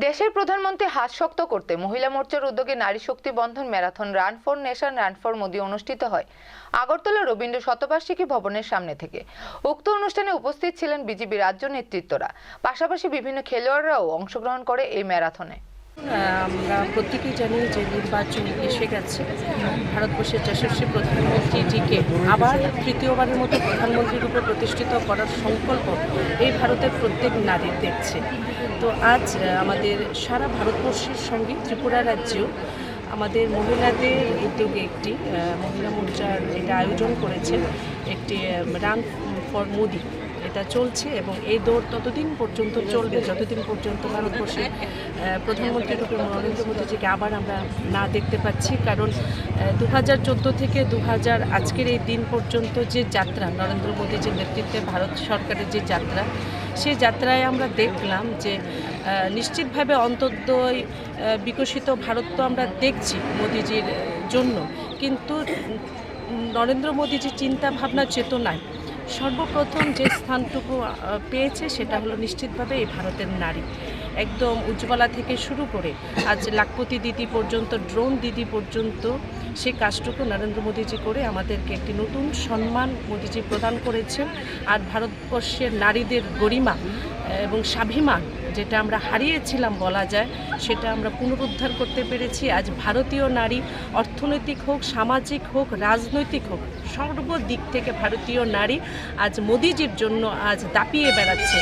দেশের প্রধানমন্ত্রী হাত শক্ত করতে মহিলা মোর্চার উদ্যোগে নারী শক্তি বন্ধন marathon run for nation, run for Modi অনুষ্ঠিত হয়। আগরতলা রবীন্দ্র শতবার্ষিকী ভবনের সামনে থেকে। উক্ত অনুষ্ঠানে উপস্থিত ছিলেন বিজেপি রাজ্য নেতৃত্বরা। পাশাপাশি বিভিন্ন খেলোয়াড়রাও অংশগ্রহণ করে এই ম্যারাথনে। আমরা প্রত্যেকেই জানি যে নির্বাচন এসে গেছে। ভারতবর্ষের যশস্বী প্রধানমন্ত্রীজিকে আবার তৃতীয়বারের মতো প্রধানমন্ত্রী রূপে প্রতিষ্ঠিত করার সংকল্প এই ভারতের প্রত্যেক নারী দেখছে। তো আজ আমাদের সারা ভারতবর্ষের সঙ্গে ত্রিপুরা রাজ্যেও আমাদের মহিলাদের উদ্যোগে একটি মহিলা মোর্চার এটা আয়োজন করেছে একটি রান ফর মোদি। এটা চলছে এবং এই দৌড় ততদিন পর্যন্ত চলবে, যতদিন পর্যন্ত ভারতবর্ষে প্রধানমন্ত্রী রূপে নরেন্দ্র মোদীজিকে আবার আমরা না দেখতে পাচ্ছি। কারণ দু হাজার চোদ্দ থেকে দু হাজার আজকের এই দিন পর্যন্ত যে যাত্রা, নরেন্দ্র মোদীজির নেতৃত্বে ভারত সরকারের যে যাত্রা সেই যাত্রায় আমরা দেখলাম যে নিশ্চিতভাবে অন্তর্দয় বিকশিত ভারত তো আমরা দেখছি মোদিজির জন্য। কিন্তু নরেন্দ্র মোদীজির চিন্তা ভাবনা চেতনায় সর্বপ্রথম যে স্থানটুকু পেয়েছে সেটা হলো নিশ্চিতভাবে এই ভারতের নারী। একদম উজ্জ্বলা থেকে শুরু করে আজ লাখপতি দিদি পর্যন্ত, ড্রোন দিদি পর্যন্ত সে কাজটুকু নরেন্দ্র মোদীজি করে আমাদেরকে একটি নতুন সম্মান মোদীজি প্রদান করেছেন। আর ভারতবর্ষের নারীদের গরিমা এবং স্বাভিমান যেটা আমরা হারিয়েছিলাম বলা যায়, সেটা আমরা পুনরুদ্ধার করতে পেরেছি। আজ ভারতীয় নারী, অর্থনৈতিক হোক, সামাজিক হোক, রাজনৈতিক হোক, সর্বদিক থেকে ভারতীয় নারী আজ মোদিজির জন্য আজ দাপিয়ে বেড়াচ্ছে।